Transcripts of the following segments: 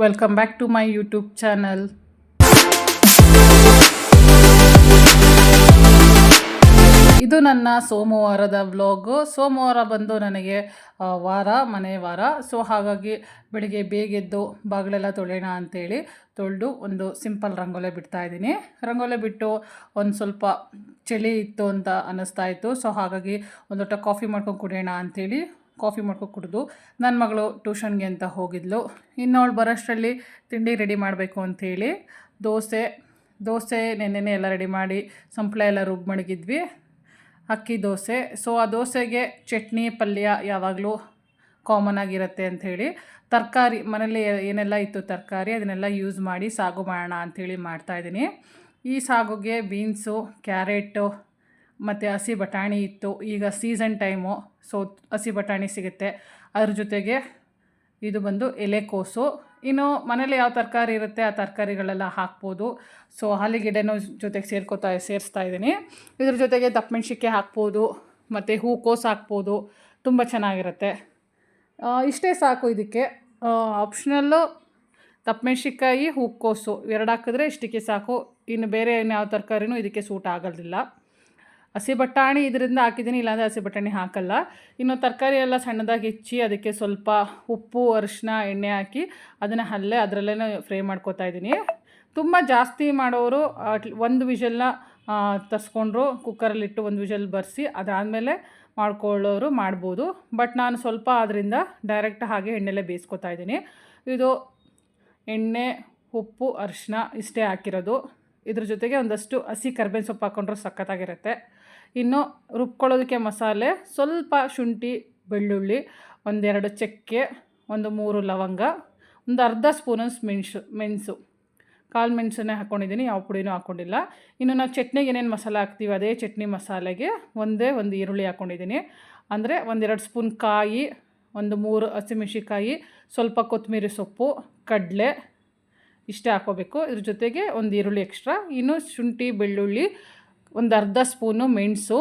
Welcome back to my YouTube channel ಇದು ನನ್ನ ಸೋಮವಾರದ ವ್ಲಾಗು ಸೋಮವಾರ ಬಂದು ನನಗೆ ವಾರ, ಮನೆ ವಾರ. ಸೊ ಹಾಗಾಗಿ ಬೆಳಿಗ್ಗೆ ಬೇಗೆದ್ದು ಬಾಗಿಲೆಲ್ಲ ತೊಳೆಯೋಣ ಅಂತೇಳಿ ತೊಳೆದು ಒಂದು ಸಿಂಪಲ್ ರಂಗೋಲೆ ಬಿಡ್ತಾ ಇದ್ದೀನಿ. ರಂಗೋಲೆ ಬಿಟ್ಟು ಒಂದು ಸ್ವಲ್ಪ ಚಳಿ ಇತ್ತು ಅಂತ ಅನ್ನಿಸ್ತಾ ಇತ್ತು. ಸೊ ಹಾಗಾಗಿ ಒಂದು ಲೋಟ ಕಾಫಿ ಮಾಡ್ಕೊಂಡು ಕುಡಿಯೋಣ ಅಂಥೇಳಿ ಕಾಫಿ ಮಾಡ್ಕೊಂಡು ಕುಡಿದು ನನ್ನ ಮಗಳು ಟ್ಯೂಷನ್ಗೆ ಅಂತ ಹೋಗಿದ್ಲು. ಇನ್ನು ಅವಳು ಬರೋಷ್ಟರಲ್ಲಿ ತಿಂಡಿ ರೆಡಿ ಮಾಡಬೇಕು ಅಂಥೇಳಿ ದೋಸೆ ದೋಸೆ ನೆನ್ನೆನೇ ಎಲ್ಲ ರೆಡಿ ಮಾಡಿ ಸಂಪ್ಳ ಎಲ್ಲ ರುಬ್ಬಿ ಮಡಗಿದ್ವಿ. ಅಕ್ಕಿ ದೋಸೆ. ಸೊ ಆ ದೋಸೆಗೆ ಚಟ್ನಿ, ಪಲ್ಯ ಯಾವಾಗಲೂ ಕಾಮನ್ ಆಗಿರುತ್ತೆ ಅಂಥೇಳಿ ತರಕಾರಿ ಮನೇಲಿ ಏನೆಲ್ಲ ಇತ್ತು ತರಕಾರಿ ಅದನ್ನೆಲ್ಲ ಯೂಸ್ ಮಾಡಿ ಸಾಗು ಮಾಡೋಣ ಅಂಥೇಳಿ ಮಾಡ್ತಾಯಿದ್ದೀನಿ ಈ ಸಾಗುಗೆ ಬೀನ್ಸು ಕ್ಯಾರೆಟು ಮತ್ತು ಹಸಿ ಬಟಾಣಿ ಇತ್ತು. ಈಗ ಸೀಸನ್ ಟೈಮು ಸೊ ಹಸಿ ಬಟಾಣಿ ಸಿಗುತ್ತೆ. ಅದ್ರ ಜೊತೆಗೆ ಇದು ಬಂದು ಎಲೆಕೋಸು ಇನ್ನು ಮನೇಲಿ ಯಾವ ತರಕಾರಿ ಇರುತ್ತೆ, ಆ ತರಕಾರಿಗಳೆಲ್ಲ ಹಾಕ್ಬೋದು. ಸೊ ಹಾಲಿಗಿಡನೂ ಜೊತೆಗೆ ಸೇರ್ಕೋತಾ, ಸೇರಿಸ್ತಾ ಇದ್ದೀನಿ. ಇದ್ರ ಜೊತೆಗೆ ದಪ್ಪಮೆಣ್ಸಿಕಾಯಿ ಹಾಕ್ಬೋದು, ಮತ್ತು ಹೂಕೋಸು ಹಾಕ್ಬೋದು. ತುಂಬ ಚೆನ್ನಾಗಿರುತ್ತೆ. ಇಷ್ಟೇ ಸಾಕು ಇದಕ್ಕೆ. ಆಪ್ಷನಲ್ಲು ದಪ್ಪಮೆಣ್ಸಿಕಾಯಿ ಹೂಕೋಸು ಎರಡು ಹಾಕಿದ್ರೆ ಇಷ್ಟಕ್ಕೆ ಸಾಕು. ಇನ್ನು ಬೇರೆ ಇನ್ಯಾವ ತರಕಾರಿನೂ ಇದಕ್ಕೆ ಸೂಟ್ ಆಗೋದಿಲ್ಲ ಹಸಿ ಬಟಾಣಿ ಇದರಿಂದ ಹಾಕಿದ್ದೀನಿ, ಇಲ್ಲಾಂದರೆ ಹಸಿ ಬಟಾಣಿ ಹಾಕಲ್ಲ. ಇನ್ನು ತರಕಾರಿ ಎಲ್ಲ ಸಣ್ಣದಾಗಿ ಹೆಚ್ಚಿ ಅದಕ್ಕೆ ಸ್ವಲ್ಪ ಉಪ್ಪು ಅರಿಶಿನ ಎಣ್ಣೆ ಹಾಕಿ ಅದನ್ನು ಅಲ್ಲೇ ಅದರಲ್ಲೇ ಫ್ರೈ ಮಾಡ್ಕೊತಾ ಇದ್ದೀನಿ. ತುಂಬ ಜಾಸ್ತಿ ಮಾಡೋರು ಒಂದು ವಿಷಲ್ನ ತರಿಸ್ಕೊಂಡ್ರು ಕುಕ್ಕರಲ್ಲಿಟ್ಟು ಒಂದು ವಿಷಲ್ ಬರೆಸಿ ಅದಾದಮೇಲೆ ಮಾಡ್ಕೊಳ್ಳೋರು ಮಾಡ್ಬೋದು. ಬಟ್ ನಾನು ಸ್ವಲ್ಪ ಅದರಿಂದ ಡೈರೆಕ್ಟ್ ಹಾಗೆ ಎಣ್ಣೆಲ್ಲೇ ಬೇಯಿಸ್ಕೊತಾ ಇದ್ದೀನಿ. ಇದು ಎಣ್ಣೆ, ಉಪ್ಪು ಅರಿಶಿನ ಇಷ್ಟೇ ಹಾಕಿರೋದು. ಇದ್ರ ಜೊತೆಗೆ ಒಂದಷ್ಟು ಹಸಿ ಕರ್ಬೇವಿನ ಸೊಪ್ಪು ಹಾಕ್ಕೊಂಡ್ರೆ ಸಖತ್ತಾಗಿರುತ್ತೆ. ಇನ್ನು ರುಬ್ಕೊಳ್ಳೋದಕ್ಕೆ ಮಸಾಲೆ, ಸ್ವಲ್ಪ ಶುಂಠಿ, ಬೆಳ್ಳುಳ್ಳಿ, ಒಂದೆರಡು ಚಕ್ಕೆ, ಒಂದು ಮೂರು ಲವಂಗ, ಒಂದು ಅರ್ಧ ಸ್ಪೂನ್ ಮೆಣಸು ಮೆಣಸು. ಕಾಳು ಮೆಣಸನ್ನೇ ಹಾಕ್ಕೊಂಡಿದ್ದೀನಿ ಯಾವ ಪುಡಿನೂ ಹಾಕ್ಕೊಂಡಿಲ್ಲ ಇನ್ನು ನಾವು ಚಟ್ನಿಗೆ ಏನೇನು ಮಸಾಲೆ ಹಾಕ್ತೀವಿ, ಅದೇ ಚಟ್ನಿ ಮಸಾಲೆಗೆ ಒಂದೇ ಒಂದು ಈರುಳ್ಳಿ ಹಾಕ್ಕೊಂಡಿದ್ದೀನಿ ಅಂದರೆ ಒಂದೆರಡು ಸ್ಪೂನ್ ಕಾಯಿ, ಒಂದು ಮೂರು ಹಸಿಮೆಣ್ಸಿಕಾಯಿ ಸ್ವಲ್ಪ ಕೊತ್ತಂಬರಿ ಸೊಪ್ಪು, ಕಡಲೆ, ಇಷ್ಟೇ ಹಾಕೋಬೇಕು ಇದ್ರ ಜೊತೆಗೆ ಒಂದು ಈರುಳ್ಳಿ ಎಕ್ಸ್ಟ್ರಾ ಇನ್ನು ಶುಂಠಿ, ಬೆಳ್ಳುಳ್ಳಿ ಒಂದು ಅರ್ಧ ಸ್ಪೂನು ಮೆಣಸು,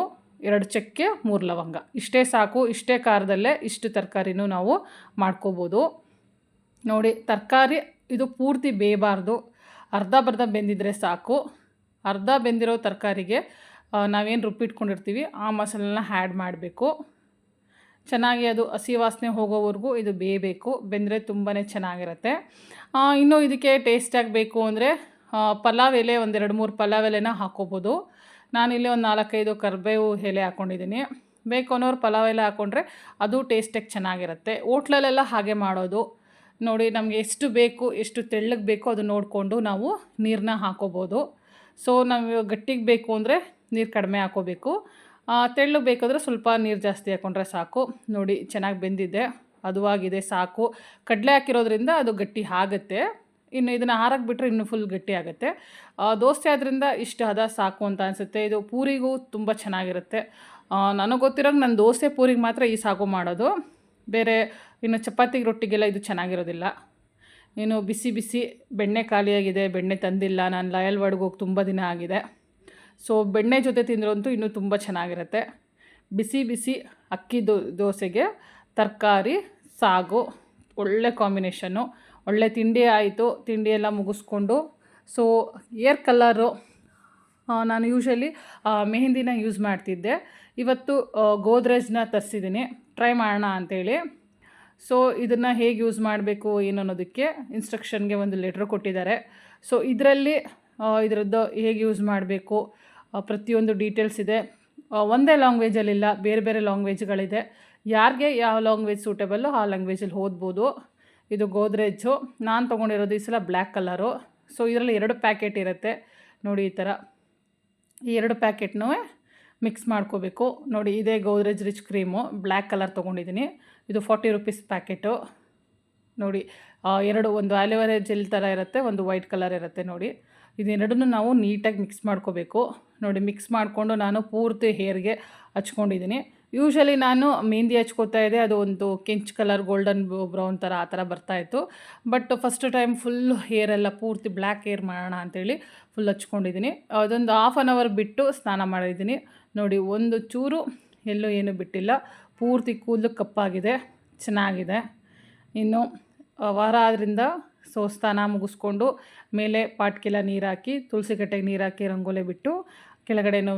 ಎರಡು ಚಕ್ಕೆ, ಮೂರು ಲವಂಗ. ಇಷ್ಟೇ ಸಾಕು, ಇಷ್ಟೇ ಖಾರದಲ್ಲೇ ಇಷ್ಟು ತರಕಾರಿನೂ ನಾವು ಮಾಡ್ಕೋಬೋದು. ನೋಡಿ, ತರಕಾರಿ ಇದು ಪೂರ್ತಿ ಬೇಯಬಾರ್ದು. ಅರ್ಧ ಬರ್ಧ ಬೆಂದಿದ್ರೆ ಸಾಕು. ಅರ್ಧ ಬೆಂದಿರೋ ತರಕಾರಿಗೆ ನಾವೇನು ರುಬ್ಬಿಟ್ಕೊಂಡಿರ್ತೀವಿ, ಆ ಮಸಾಲೆನ ಆ್ಯಡ್ ಮಾಡಬೇಕು. ಚೆನ್ನಾಗಿ ಅದು ಹಸಿ ವಾಸನೆ ಹೋಗೋವರೆಗೂ ಇದು ಬೇಯಬೇಕು. ಬೆಂದರೆ ತುಂಬಾ ಚೆನ್ನಾಗಿರುತ್ತೆ. ಇನ್ನೂ ಇದಕ್ಕೆ ಟೇಸ್ಟಾಗಿ ಬೇಕು ಅಂದರೆ ಪಲಾವ್ ಎಲೆ ಒಂದೆರಡು ಮೂರು ಪಲಾವ್ ಎಲೆನ ಹಾಕ್ಕೋಬೋದು ನಾನಿಲ್ಲಿ ಒಂದು ನಾಲ್ಕೈದು ಕರಿಬೇವು ಎಲೆ ಹಾಕ್ಕೊಂಡಿದ್ದೀನಿ ಬೇಕು ಅನ್ನೋರು ಪಲಾವ್ ಎಲೆ ಹಾಕ್ಕೊಂಡ್ರೆ ಅದು ಟೇಸ್ಟಾಗಿ ಚೆನ್ನಾಗಿರುತ್ತೆ. ಹೋಟ್ಲಲ್ಲೆಲ್ಲ ಹಾಗೆ ಮಾಡೋದು. ನೋಡಿ, ನಮಗೆ ಎಷ್ಟು ಬೇಕು, ಎಷ್ಟು ತೆಳ್ಳಗೆ ಬೇಕು ಅದು ನೋಡಿಕೊಂಡು ನಾವು ನೀರನ್ನ ಹಾಕೋಬೋದು. ಸೊ ನಾವು ಗಟ್ಟಿಗೆ ಬೇಕು ಅಂದರೆ ನೀರು ಕಡಿಮೆ ಹಾಕೋಬೇಕು. ತೆಳ್ಳಗೆ ಬೇಕಾದರೆ ಸ್ವಲ್ಪ ನೀರು ಜಾಸ್ತಿ ಹಾಕ್ಕೊಂಡ್ರೆ ಸಾಕು. ನೋಡಿ, ಚೆನ್ನಾಗಿ ಬೆಂದಿದೆ. ಅದುವಾಗಿದೆ ಸಾಕು. ಕಡಲೆ ಹಾಕಿರೋದ್ರಿಂದ ಅದು ಗಟ್ಟಿ ಆಗುತ್ತೆ. ಇನ್ನು ಇದನ್ನು ಹಾರಕ್ಕೆ ಬಿಟ್ಟರೆ ಇನ್ನು ಫುಲ್ ಗಟ್ಟಿ ಆಗುತ್ತೆ. ದೋಸೆ ಆದ್ದರಿಂದ ಇಷ್ಟು ಹದ ಸಾಕು ಅಂತ ಅನಿಸುತ್ತೆ. ಇದು ಪೂರಿಗೂ ತುಂಬ ಚೆನ್ನಾಗಿರುತ್ತೆ. ನನಗೆ ಗೊತ್ತಿರೋಂಗೆ ನಾನು ದೋಸೆ ಪೂರಿಗೆ ಮಾತ್ರ ಈ ಸಾಗು ಮಾಡೋದು. ಬೇರೆ ಇನ್ನು ಚಪಾತಿಗೆ ರೊಟ್ಟಿಗೆಲ್ಲ ಇದು ಚೆನ್ನಾಗಿರೋದಿಲ್ಲ. ಇನ್ನು ಬಿಸಿ ಬಿಸಿ ಬೆಣ್ಣೆ ಖಾಲಿಯಾಗಿದೆ, ಬೆಣ್ಣೆ ತಂದಿಲ್ಲ. ನಾನು ಲಯಲ್ ವಾರ್ಡ್ಗೆ ಹೋಗಿ ತುಂಬ ದಿನ ಆಗಿದೆ. ಸೊ ಬೆಣ್ಣೆ ಜೊತೆ ತಿಂದ್ರಂತೂ ಇನ್ನೂ ತುಂಬ ಚೆನ್ನಾಗಿರುತ್ತೆ. ಬಿಸಿ ಬಿಸಿ ಅಕ್ಕಿ ದೋಸೆಗೆ ತರಕಾರಿ, ಸಾಗು, ಒಳ್ಳೆ ಕಾಂಬಿನೇಷನ್ನು ಒಳ್ಳೆ ತಿಂಡಿ ಆಯಿತು, ತಿಂಡಿ ಎಲ್ಲ ಮುಗಿಸ್ಕೊಂಡು. ಸೊ ಏರ್ ಕಲ್ಲರು ನಾನು ಯೂಶಲಿ ಮೆಹಂದಿನ ಯೂಸ್ ಮಾಡ್ತಿದ್ದೆ. ಇವತ್ತು ಗೋದ್ರೇಜ್ನ ತರಿಸಿದ್ದೀನಿ ಟ್ರೈ ಮಾಡೋಣ ಅಂಥೇಳಿ ಸೊ ಇದನ್ನು ಹೇಗೆ ಯೂಸ್ ಮಾಡಬೇಕು, ಏನು ಅನ್ನೋದಕ್ಕೆ ಇನ್ಸ್ಟ್ರಕ್ಷನ್ಗೆ ಒಂದು ಲೆಟ್ರ್ ಕೊಟ್ಟಿದ್ದಾರೆ. ಸೊ ಇದರಲ್ಲಿ ಇದರದ್ದು ಹೇಗೆ ಯೂಸ್ ಮಾಡಬೇಕು ಪ್ರತಿಯೊಂದು ಡೀಟೇಲ್ಸ್ ಇದೆ. ಒಂದೇ ಲ್ಯಾಂಗ್ವೇಜಲ್ಲಿಲ್ಲ ಬೇರೆ ಬೇರೆ ಲ್ಯಾಂಗ್ವೇಜ್ಗಳಿದೆ ಯಾರಿಗೆ ಯಾವ ಲ್ಯಾಂಗ್ವೇಜ್ ಸೂಟೇಬಲ್ಲು ಆ ಲ್ಯಾಂಗ್ವೇಜಲ್ಲಿ ಓದ್ಬೋದು. ಇದು ಗೋದ್ರೇಜು. ನಾನು ತೊಗೊಂಡಿರೋದು ಈ ಸಲ ಬ್ಲ್ಯಾಕ್ ಕಲರು. ಸೊ ಇದರಲ್ಲಿ ಎರಡು ಪ್ಯಾಕೆಟ್ ಇರುತ್ತೆ. ನೋಡಿ ಈ ಥರ. ಈ ಎರಡು ಪ್ಯಾಕೆಟ್ನೂ ಮಿಕ್ಸ್ ಮಾಡ್ಕೋಬೇಕು. ನೋಡಿ, ಇದೇ Godrej rich cream. Black colour ತೊಗೊಂಡಿದ್ದೀನಿ. ಇದು ಫಾರ್ಟಿ ರುಪೀಸ್ ಪ್ಯಾಕೆಟು. ನೋಡಿ ಎರಡು, ಒಂದು ಆಲಿವರೆ ಜೆಲ್ ಥರ ಇರುತ್ತೆ, ಒಂದು ವೈಟ್ ಕಲರ್ ಇರುತ್ತೆ, ನೋಡಿ. ಇದೆರಡನ್ನು ನಾವು ನೀಟಾಗಿ ಮಿಕ್ಸ್ ಮಾಡ್ಕೋಬೇಕು. ನೋಡಿ, ಮಿಕ್ಸ್ ಮಾಡಿಕೊಂಡು ನಾನು ಪೂರ್ತಿ ಹೇರ್ಗೆ ಹಚ್ಕೊಂಡಿದ್ದೀನಿ. ಯೂಶಲಿ ನಾನು ಮೆಹಂದಿ ಹಚ್ಕೋತಾ ಇದ್ದೆ. ಅದು ಒಂದು ಕೆಂಚ್ ಕಲರ್ ಗೋಲ್ಡನ್ ಬ್ರೌನ್ ಥರ ಆ ಥರ ಬರ್ತಾಯಿತ್ತು but first time full hair ಎಲ್ಲ ಪೂರ್ತಿ ಬ್ಲ್ಯಾಕ್ ಹೇರ್ ಮಾಡೋಣ ಅಂತೇಳಿ ಫುಲ್ ಹಚ್ಕೊಂಡಿದ್ದೀನಿ. ಅದೊಂದು ಹಾಫ್ ಆನ್ ಅವರ್ ಬಿಟ್ಟು ಸ್ನಾನ ಮಾಡಿದ್ದೀನಿ. ನೋಡಿ, ಒಂದು ಚೂರು ಎಲ್ಲೂ ಏನೂ ಬಿಟ್ಟಿಲ್ಲ. ಪೂರ್ತಿ ಕೂದಲು ಕಪ್ಪಾಗಿದೆ. ಚೆನ್ನಾಗಿದೆ. ಇನ್ನು ವಾರ ಆದ್ರಿಂದ ಸೊ ಸ್ನಾನ ಮುಗಿಸ್ಕೊಂಡು ಮೇಲೆ ಪಾಟ್ಗೆಲ್ಲ ನೀರು ಹಾಕಿ ತುಳಸಿ ಕಟ್ಟೆಗೆ ನೀರು ಹಾಕಿ ರಂಗೋಲೆ ಬಿಟ್ಟು ಕೆಳಗಡೆನೂ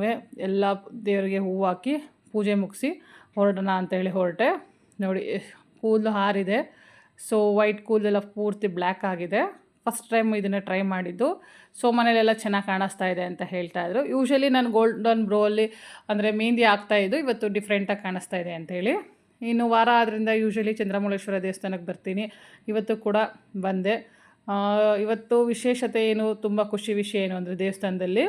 ಎಲ್ಲ ದೇವರಿಗೆ ಹೂವು ಹಾಕಿ ಪೂಜೆ ಮುಗಿಸಿ ಹೊರಡೋಣ ಅಂತೇಳಿ ಹೊರಟೆ. ನೋಡಿ, ಕೂದಲು ಹಾರಿದೆ. ಸೊ ವೈಟ್ ಕೂದಲೆಲ್ಲ ಪೂರ್ತಿ ಬ್ಲ್ಯಾಕ್ ಆಗಿದೆ. ಫಸ್ಟ್ ಟೈಮ್ ಇದನ್ನು ಟ್ರೈ ಮಾಡಿದ್ದು. ಸೊ ಮನೇಲೆಲ್ಲ ಚೆನ್ನಾಗಿ ಕಾಣಿಸ್ತಾ ಇದೆ ಅಂತ ಹೇಳ್ತಾ ಇದ್ರು. ಯೂಶ್ವಲಿ ನಾನು ಗೋಲ್ಡನ್ ಬ್ರೋಲ್ಲಿ ಅಂದರೆ ಮೆಹಂದಿ ಆಗ್ತಾಯಿದ್ದು ಇವತ್ತು ಡಿಫ್ರೆಂಟಾಗಿ ಕಾಣಿಸ್ತಾ ಇದೆ ಅಂತೇಳಿ ಇನ್ನು ವಾರ ಆದ್ದರಿಂದ ಯೂಶ್ವಲಿ ಚಂದ್ರಮೌಳೇಶ್ವರ ದೇವಸ್ಥಾನಕ್ಕೆ ಬರ್ತೀನಿ. ಇವತ್ತು ಕೂಡ ಬಂದೆ. ಇವತ್ತು ವಿಶೇಷತೆ ಏನು, ತುಂಬ ಖುಷಿ ವಿಷಯ ಏನು ಅಂದರೆ ದೇವಸ್ಥಾನದಲ್ಲಿ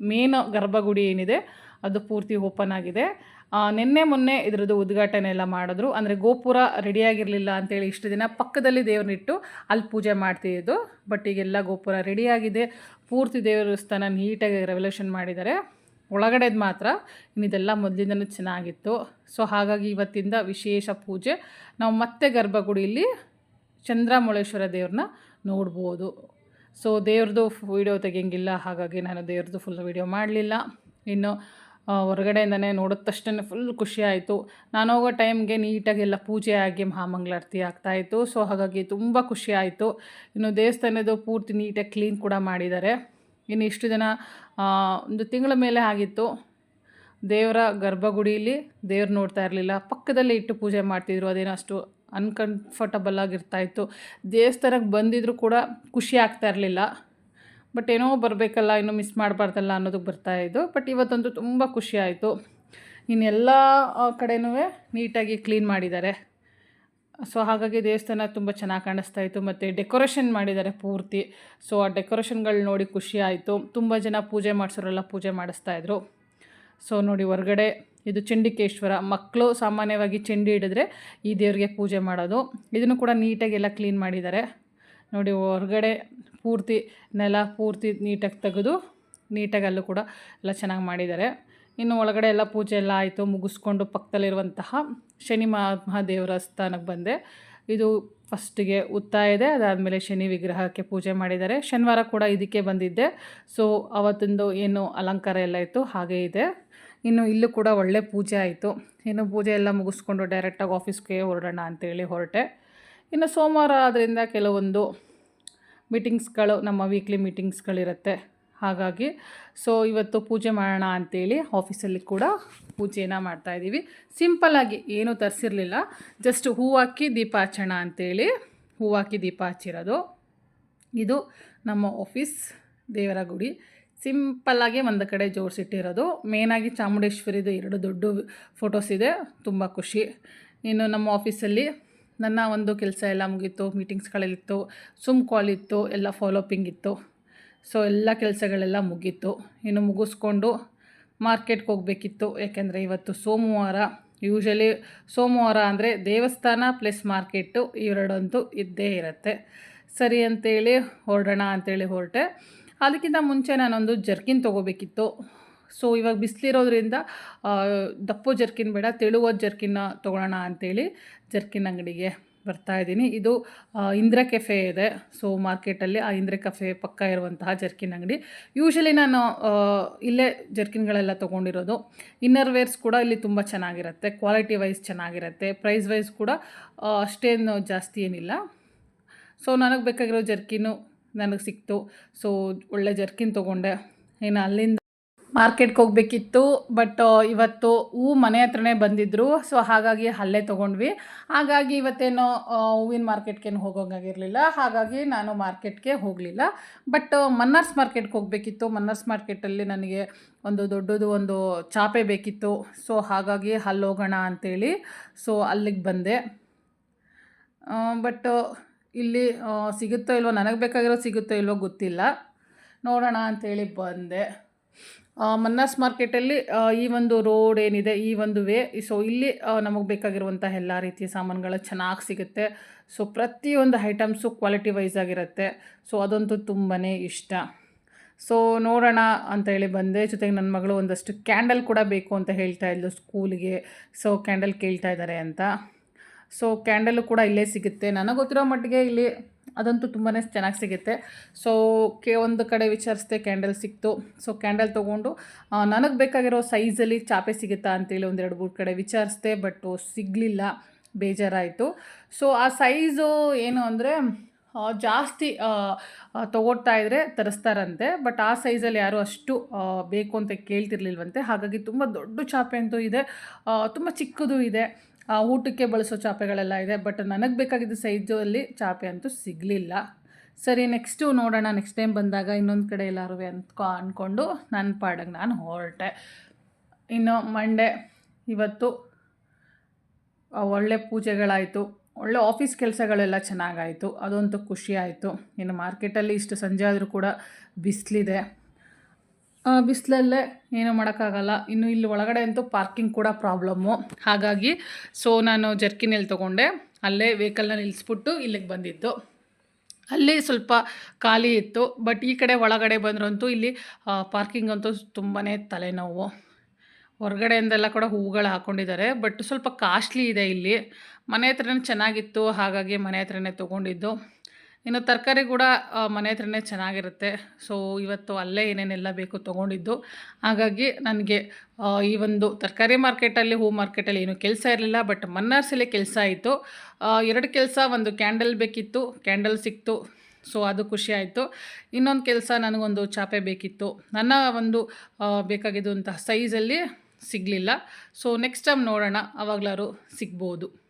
ಮೇನ್ ಗರ್ಭಗುಡಿ ಏನಿದೆ, ಅದು ಪೂರ್ತಿ ಓಪನ್ ಆಗಿದೆ. ನಿನ್ನೆ ಮೊನ್ನೆ ಇದರದ್ದು ಉದ್ಘಾಟನೆ ಎಲ್ಲ ಮಾಡಿದ್ರು. ಅಂದರೆ ಗೋಪುರ ರೆಡಿಯಾಗಿರಲಿಲ್ಲ ಅಂತೇಳಿ ಇಷ್ಟು ದಿನ ಪಕ್ಕದಲ್ಲಿ ದೇವ್ರನ್ನಿಟ್ಟು ಅಲ್ಲಿ ಪೂಜೆ ಮಾಡ್ತಿದ್ದು. ಬಟ್ ಈಗೆಲ್ಲ ಗೋಪುರ ರೆಡಿಯಾಗಿದೆ ಪೂರ್ತಿ ದೇವಸ್ಥಾನ ನೀಟಾಗಿ ರೆವಲ್ಯೂಷನ್ ಮಾಡಿದ್ದಾರೆ. ಒಳಗಡೆದು ಮಾತ್ರ ಇನ್ನಿದೆಲ್ಲ ಮೊದಲಿಂದನೂ ಚೆನ್ನಾಗಿತ್ತು. ಸೊ ಹಾಗಾಗಿ ಇವತ್ತಿಂದ ವಿಶೇಷ ಪೂಜೆ. ನಾವು ಮತ್ತೆ ಗರ್ಭಗುಡಿಯಲ್ಲಿ ಚಂದ್ರಮೌಳೇಶ್ವರ ದೇವ್ರನ್ನ ನೋಡ್ಬೋದು. ಸೊ ದೇವ್ರದ್ದು ವೀಡಿಯೋ ತೆಗಿಯಂಗಿಲ್ಲ. ಹಾಗಾಗಿ ನಾನು ದೇವ್ರದ್ದು ಫುಲ್ ವೀಡಿಯೋ ಮಾಡಲಿಲ್ಲ. ಇನ್ನು ಹೊರಗಡೆಯಿಂದನೇ ನೋಡಿದ ತಕ್ಷಣ ಫುಲ್ ಖುಷಿ ಆಯಿತು. ನಾನು ಹೋಗೋ ಟೈಮ್ಗೆ ನೀಟಾಗಿ ಎಲ್ಲ ಪೂಜೆ ಆಗಿ ಮಹಾಮಂಗಳಾರತಿ ಆಗ್ತಾಯಿತ್ತು ಸೊ ಹಾಗಾಗಿ ತುಂಬ ಖುಷಿ ಆಯಿತು. ಇನ್ನು ದೇವಸ್ಥಾನದ್ದು ಪೂರ್ತಿ ನೀಟಾಗಿ ಕ್ಲೀನ್ ಕೂಡ ಮಾಡಿದ್ದಾರೆ. ಇನ್ನು ಇಷ್ಟು ಆ, ಒಂದು ತಿಂಗಳ ಮೇಲೆ ಆಗಿತ್ತು. ದೇವರ ಗರ್ಭಗುಡಿಯಲ್ಲಿ ದೇವ್ರು ನೋಡ್ತಾ ಇರಲಿಲ್ಲ. ಪಕ್ಕದಲ್ಲೇ ಇಟ್ಟು ಪೂಜೆ ಮಾಡ್ತಿದ್ರು. ಅದೇನೋ ಅಷ್ಟು ಅನ್ಕಂಫರ್ಟಬಲ್ ಆಗಿರ್ತಾಯಿತ್ತು ದೇವಸ್ಥಾನಕ್ಕೆ ಬಂದಿದ್ರು ಕೂಡ ಖುಷಿ ಆಗ್ತಾ ಇರಲಿಲ್ಲ. ಬಟ್ ಏನೋ ಬರಬೇಕಲ್ಲ, ಇನ್ನೂ ಮಿಸ್ ಮಾಡಬಾರ್ದಲ್ಲ ಅನ್ನೋದಕ್ಕೆ ಬರ್ತಾ ಬರ್ತಾಯಿದ್ದು ಬಟ್ ಇವತ್ತಂತೂ ತುಂಬ ಖುಷಿ ಆಯಿತು. ಇನ್ನೆಲ್ಲ ಕಡೆಯೂ ನೀಟಾಗಿ ಕ್ಲೀನ್ ಮಾಡಿದ್ದಾರೆ. ಸೊ ಹಾಗಾಗಿ ದೇವಸ್ಥಾನ ತುಂಬ ಚೆನ್ನಾಗಿ ಕಾಣಿಸ್ತಾ ಇತ್ತು, ಮತ್ತು ಡೆಕೋರೇಷನ್ ಮಾಡಿದ್ದಾರೆ ಪೂರ್ತಿ. ಸೊ ಆ ಡೆಕೋರೇಷನ್ಗಳು ನೋಡಿ ಖುಷಿ ಆಯಿತು. ತುಂಬ ಜನ ಪೂಜೆ ಮಾಡಿಸೋರೆಲ್ಲ ಪೂಜೆ ಮಾಡಿಸ್ತಾಯಿದ್ರು ಸೊ ನೋಡಿ ಹೊರಗಡೆ ಇದು ಚಂಡಿಕೇಶ್ವರ. ಮಕ್ಕಳು ಸಾಮಾನ್ಯವಾಗಿ ಚೆಂಡಿ ಹಿಡಿದ್ರೆ ಈ ದೇವರಿಗೆ ಪೂಜೆ ಮಾಡೋದು. ಇದನ್ನು ಕೂಡ ನೀಟಾಗಿ ಎಲ್ಲ ಕ್ಲೀನ್ ಮಾಡಿದ್ದಾರೆ. ನೋಡಿ ಹೊರಗಡೆ ಪೂರ್ತಿ ನೆಲ ಪೂರ್ತಿ ನೀಟಾಗಿ ತೆಗೆದು ನೀಟಾಗಿ ಅಲ್ಲೂ ಕೂಡ ಎಲ್ಲ ಚೆನ್ನಾಗಿ ಮಾಡಿದ್ದಾರೆ. ಇನ್ನು ಒಳಗಡೆ ಎಲ್ಲ ಪೂಜೆ ಎಲ್ಲ ಆಯಿತು, ಮುಗಿಸ್ಕೊಂಡು ಪಕ್ಕದಲ್ಲಿರುವಂತಹ ಶನಿ ಮಹಾದೇವರ ಸ್ಥಾನಕ್ಕೆ ಬಂದೆ. ಇದು ಫಸ್ಟಿಗೆ ಉತ್ತಾಯ ಇದೆ, ಅದಾದಮೇಲೆ ಶನಿ ವಿಗ್ರಹಕ್ಕೆ ಪೂಜೆ ಮಾಡಿದ್ದಾರೆ. ಶನಿವಾರ ಕೂಡ ಇದಕ್ಕೆ ಬಂದಿದ್ದೆ. ಸೊ ಅವತ್ತಿಂದು ಏನು ಅಲಂಕಾರ ಎಲ್ಲ ಇತ್ತು, ಹಾಗೇ ಇದೆ. ಇನ್ನು ಇಲ್ಲೂ ಕೂಡ ಒಳ್ಳೆ ಪೂಜೆ ಆಯಿತು. ಇನ್ನು ಪೂಜೆ ಎಲ್ಲ ಮುಗಿಸ್ಕೊಂಡು ಡೈರೆಕ್ಟಾಗಿ ಆಫೀಸ್ಗೆ ಹೊರಡೋಣ ಅಂತೇಳಿ ಹೊರಟೆ. ಇನ್ನು ಸೋಮವಾರ ಆದ್ದರಿಂದ ಕೆಲವೊಂದು ಮೀಟಿಂಗ್ಸ್ಗಳು, ನಮ್ಮ ವೀಕ್ಲಿ ಮೀಟಿಂಗ್ಸ್ಗಳಿರುತ್ತೆ. ಹಾಗಾಗಿ ಸೊ ಇವತ್ತು ಪೂಜೆ ಮಾಡೋಣ ಅಂತೇಳಿ ಆಫೀಸಲ್ಲಿ ಕೂಡ ಪೂಜೆನ ಮಾಡ್ತಾಯಿದ್ದೀವಿ ಸಿಂಪಲ್ಲಾಗಿ ಏನೂ ತರಿಸಿರಲಿಲ್ಲ. ಜಸ್ಟ್ ಹೂವಾಕಿ ದೀಪ ಹಚ್ಚೋಣ ಅಂತೇಳಿ ಹೂವಾಕಿ ದೀಪ ಹಚ್ಚಿರೋದು ಇದು ನಮ್ಮ ಆಫೀಸ್ ದೇವರ ಗುಡಿ. ಸಿಂಪಲ್ಲಾಗಿ ಒಂದು ಕಡೆ ಜೋಡಿಸಿಟ್ಟಿರೋದು. ಮೇನಾಗಿ ಚಾಮುಂಡೇಶ್ವರಿದು ಎರಡು ದೊಡ್ಡ ಫೋಟೋಸ್ ಇದೆ. ತುಂಬ ಖುಷಿ. ಇನ್ನು ನಮ್ಮ ಆಫೀಸಲ್ಲಿ ನನ್ನ ಒಂದು ಕೆಲಸ ಎಲ್ಲ ಮುಗೀತು ಮೀಟಿಂಗ್ಸ್ಗಳಲ್ಲಿತ್ತು ಸುಮ್ ಕಾಲ್ ಇತ್ತು, ಎಲ್ಲ ಫಾಲೋಪಿಂಗ್ ಇತ್ತು. ಸೊ ಎಲ್ಲ ಕೆಲಸಗಳೆಲ್ಲ ಮುಗೀತು. ಇನ್ನು ಮುಗಿಸ್ಕೊಂಡು ಮಾರ್ಕೆಟ್ಗೆ ಹೋಗಬೇಕಿತ್ತು. ಯಾಕೆಂದರೆ ಇವತ್ತು ಸೋಮವಾರ ಯೂಶಲಿ ಸೋಮವಾರ ಅಂದರೆ ದೇವಸ್ಥಾನ ಪ್ಲಸ್ ಮಾರ್ಕೆಟು ಇವೆರಡಂತೂ ಇದ್ದೇ ಇರುತ್ತೆ. ಸರಿ ಅಂತೇಳಿ ಹೊರಡೋಣ ಅಂತೇಳಿ ಹೊರಟೆ. ಅದಕ್ಕಿಂತ ಮುಂಚೆ ನಾನೊಂದು ಜರ್ಕಿನ್ ತೊಗೋಬೇಕಿತ್ತು. ಸೊ ಇವಾಗ ಬಿಸಿಲಿರೋದ್ರಿಂದ ದಪ್ಪು ಜರ್ಕಿನ್ ಬೇಡ ತೆಳುವ ಜರ್ಕಿನ್ನ ತೊಗೊಳ್ಳೋಣ ಅಂತೇಳಿ ಜರ್ಕಿನ್ ಅಂಗಡಿಗೆ ಬರ್ತಾ ಇದ್ದೀನಿ. ಇದು ಇಂದ್ರ ಕೆಫೆ ಇದೆ. ಸೊ ಮಾರ್ಕೆಟಲ್ಲಿ ಆ ಇಂದ್ರ ಕೆಫೆ ಪಕ್ಕ ಇರುವಂತಹ ಜರ್ಕಿನ್ ಅಂಗಡಿ. ಯೂಶಲಿ ನಾನು ಇಲ್ಲೇ ಜರ್ಕಿನ್ಗಳೆಲ್ಲ ತೊಗೊಂಡಿರೋದು. ಇನ್ನರ್ ವೇರ್ಸ್ ಕೂಡ ಇಲ್ಲಿ ತುಂಬ ಚೆನ್ನಾಗಿರುತ್ತೆ. ಕ್ವಾಲಿಟಿ ವೈಸ್ ಚೆನ್ನಾಗಿರುತ್ತೆ. ಪ್ರೈಸ್ ವೈಸ್ ಕೂಡ ಅಷ್ಟೇನು ಜಾಸ್ತಿ ಏನಿಲ್ಲ. ಸೊ ನನಗೆ ಬೇಕಾಗಿರೋ ಜರ್ಕಿನು ನನಗೆ ಸಿಕ್ತು. ಸೊ ಒಳ್ಳೆ ಜರ್ಕಿನ್ ತೊಗೊಂಡೆ. ಏನು ಅಲ್ಲಿಂದ ಮಾರ್ಕೆಟ್ಗೆ ಹೋಗಬೇಕಿತ್ತು. ಬಟ್ ಇವತ್ತು ಹೂ ಮನೆ ಹತ್ರನೇ ಬಂದಿದ್ದರು ಸೊ ಹಾಗಾಗಿ ಅಲ್ಲೇ ತೊಗೊಂಡ್ವಿ. ಹಾಗಾಗಿ ಇವತ್ತೇನೋ ಹೂವಿನ ಮಾರ್ಕೆಟ್ಗೇನು ಹೋಗೋಂಗಾಗಿರಲಿಲ್ಲ ಹಾಗಾಗಿ ನಾನು ಮಾರ್ಕೆಟ್ಗೆ ಹೋಗಲಿಲ್ಲ. ಬಟ್ ಮನ್ನರ್ಸ್ ಮಾರ್ಕೆಟ್ಗೆ ಹೋಗಬೇಕಿತ್ತು. ಮನ್ನರ್ಸ್ ಮಾರ್ಕೆಟಲ್ಲಿ ನನಗೆ ಒಂದು ದೊಡ್ಡದು ಒಂದು ಚಾಪೆ ಬೇಕಿತ್ತು. ಸೊ ಹಾಗಾಗಿ ಅಲ್ಲಿ ಹೋಗೋಣ ಅಂತೇಳಿ. ಸೊ ಅಲ್ಲಿಗೆ ಬಂದೆ. ಬಟ್ ಇಲ್ಲಿ ಸಿಗುತ್ತೋ ಇಲ್ವೋ, ನನಗೆ ಬೇಕಾಗಿರೋ ಸಿಗುತ್ತೋ ಇಲ್ವೋ ಗೊತ್ತಿಲ್ಲ. ನೋಡೋಣ ಅಂತೇಳಿ ಬಂದೆ. ಮನ್ನಾಸ್ ಮಾರ್ಕೆಟಲ್ಲಿ ಈ ಒಂದು ರೋಡ್ ಏನಿದೆ, ಈ ಒಂದು ವೇ, ಸೊ ಇಲ್ಲಿ ನಮಗೆ ಬೇಕಾಗಿರುವಂಥ ಎಲ್ಲ ರೀತಿಯ ಸಾಮಾನುಗಳು ಚೆನ್ನಾಗಿ ಸಿಗುತ್ತೆ. ಸೊ ಪ್ರತಿಯೊಂದು ಐಟಮ್ಸು ಕ್ವಾಲಿಟಿ ವೈಸ್ ಆಗಿರುತ್ತೆ. ಸೊ ಅದಂತೂ ತುಂಬಾ ಇಷ್ಟ. ಸೊ ನೋಡೋಣ ಅಂತ ಹೇಳಿ ಬಂದೆ. ಜೊತೆಗೆ ನನ್ನ ಮಗಳು ಒಂದಷ್ಟು ಕ್ಯಾಂಡಲ್ ಕೂಡ ಬೇಕು ಅಂತ ಹೇಳ್ತಾ ಇದ್ಲು ಸ್ಕೂಲಿಗೆ. ಸೊ ಕ್ಯಾಂಡಲ್ ಕೇಳ್ತಾ ಇದ್ದಾರೆ ಅಂತ. ಸೊ ಕ್ಯಾಂಡಲ್ಲು ಕೂಡ ಇಲ್ಲೇ ಸಿಗುತ್ತೆ. ನನಗೆ ಗೊತ್ತಿರೋ ಮಟ್ಟಿಗೆ ಇಲ್ಲಿ ಅದಂತೂ ತುಂಬಾ ಚೆನ್ನಾಗಿ ಸಿಗುತ್ತೆ. ಸೊ ಕೆ ಒಂದು ಕಡೆ ವಿಚಾರಿಸ್ದೆ ಕ್ಯಾಂಡಲ್ ಸಿಕ್ತು. ಸೊ ಕ್ಯಾಂಡಲ್ ತೊಗೊಂಡು ನನಗೆ ಬೇಕಾಗಿರೋ ಸೈಜಲ್ಲಿ ಚಾಪೆ ಸಿಗುತ್ತಾ ಅಂತೇಳಿ ಒಂದೆರಡು ಮೂರು ಕಡೆ ವಿಚಾರಿಸ್ದೆ ಬಟ್ ಸಿಗಲಿಲ್ಲ. ಬೇಜಾರಾಯಿತು. ಸೊ ಆ ಸೈಜು ಏನು ಅಂದರೆ ಜಾಸ್ತಿ ತೊಗೊಡ್ತಾ ಇದ್ರೆ ತರಿಸ್ತಾರಂತೆ ಬಟ್ ಆ ಸೈಜಲ್ಲಿ ಯಾರು ಅಷ್ಟು ಬೇಕು ಅಂತ ಕೇಳ್ತಿರ್ಲಿಲ್ವಂತೆ. ಹಾಗಾಗಿ ತುಂಬ ದೊಡ್ಡ ಚಾಪೆ ಅಂತೂ ಇದೆ. ತುಂಬ ಚಿಕ್ಕದು ಇದೆ. ಊಟಕ್ಕೆ ಬಳಸೋ ಚಾಪೆಗಳೆಲ್ಲ ಇದೆ, ಬಟ್ ನನಗೆ ಬೇಕಾಗಿದ್ದ ಸೈಜಲ್ಲಿ ಚಾಪೆ ಅಂತೂ ಸಿಗಲಿಲ್ಲ. ಸರಿ ನೆಕ್ಸ್ಟು ನೋಡೋಣ ನೆಕ್ಸ್ಟ್ ಟೈಮ್ ಬಂದಾಗ ಇನ್ನೊಂದು ಕಡೆ ಎಲ್ಲರೂ ಅಂತ ಅಂದ್ಕೊಂಡು ನನ್ನ ಪಾಡಗೆ ನಾನು ಹೊರಟೆ. ಇನ್ನು ಮಂಡೇ ಇವತ್ತು ಒಳ್ಳೆ ಪೂಜೆಗಳಾಯಿತು. ಒಳ್ಳೆ ಆಫೀಸ್ ಕೆಲಸಗಳೆಲ್ಲ ಚೆನ್ನಾಗಾಯಿತು. ಅದೊಂದು ಖುಷಿ ಆಯಿತು. ಇನ್ನು ಮಾರ್ಕೆಟಲ್ಲಿ ಇಷ್ಟು ಸಂಜೆ ಆದರೂ ಕೂಡ ಬಿಸಿಲಿದೆ. ಬಿಸಿಲಲ್ಲೇ ಏನೂ ಮಾಡೋಕ್ಕಾಗಲ್ಲ. ಇನ್ನು ಇಲ್ಲಿ ಒಳಗಡೆ ಅಂತೂ ಪಾರ್ಕಿಂಗ್ ಕೂಡ ಪ್ರಾಬ್ಲಮ್ಮು. ಹಾಗಾಗಿ, ಸೊ, ನಾನು ಜರ್ಕಿನಲ್ಲಿ ತೊಗೊಂಡೆ, ಅಲ್ಲೇ ವೆಹಿಕಲ್ನ ನಿಲ್ಲಿಸ್ಬಿಟ್ಟು ಇಲ್ಲಿಗೆ ಬಂದಿದ್ದು. ಅಲ್ಲಿ ಸ್ವಲ್ಪ ಖಾಲಿ ಇತ್ತು, ಬಟ್ ಈ ಕಡೆ ಒಳಗಡೆ ಬಂದ್ರಂತೂ ಇಲ್ಲಿ ಪಾರ್ಕಿಂಗ್ ಅಂತೂ ತುಂಬಾ ತಲೆನೋವು. ಹೊರಗಡೆಯಿಂದೆಲ್ಲ ಕೂಡ ಹೂಗಳು ಹಾಕ್ಕೊಂಡಿದ್ದಾರೆ ಬಟ್ ಸ್ವಲ್ಪ ಕಾಸ್ಟ್ಲಿ ಇದೆ ಇಲ್ಲಿ. ಮನೆ ಹತ್ರನೇ ಚೆನ್ನಾಗಿತ್ತು, ಹಾಗಾಗಿ ಮನೆ ಹತ್ರನೇ ತೊಗೊಂಡಿದ್ದು. ಇನ್ನು ತರಕಾರಿ ಕೂಡ ಮನೆ ಹತ್ರನೇ ಚೆನ್ನಾಗಿರುತ್ತೆ. ಸೊ ಇವತ್ತು ಅಲ್ಲೇ ಏನೇನೆಲ್ಲ ಬೇಕು ತೊಗೊಂಡಿದ್ದು. ಹಾಗಾಗಿ ನನಗೆ ಈ ಒಂದು ತರಕಾರಿ ಮಾರ್ಕೆಟಲ್ಲಿ, ಹೂ ಮಾರ್ಕೆಟಲ್ಲಿ ಏನೂ ಕೆಲಸ ಇರಲಿಲ್ಲ ಬಟ್ ಮನ್ನಾರ್ಸಲ್ಲಿ ಕೆಲಸ ಆಯಿತು. ಎರಡು ಕೆಲಸ, ಒಂದು ಕ್ಯಾಂಡಲ್ ಬೇಕಿತ್ತು, ಕ್ಯಾಂಡಲ್ ಸಿಕ್ತು. ಸೊ ಅದು ಖುಷಿ ಆಯಿತು. ಇನ್ನೊಂದು ಕೆಲಸ ನನಗೊಂದು ಚಾಪೆ ಬೇಕಿತ್ತು. ನನ್ನ ಒಂದು ಬೇಕಾಗಿದ್ದಂತಹ ಸೈಜಲ್ಲಿ ಸಿಗಲಿಲ್ಲ. ಸೊ ನೆಕ್ಸ್ಟ್ ಟೈಮ್ ನೋಡೋಣ. ಅವಾಗಲಾರು ಸಿಗ್ಬೋದು.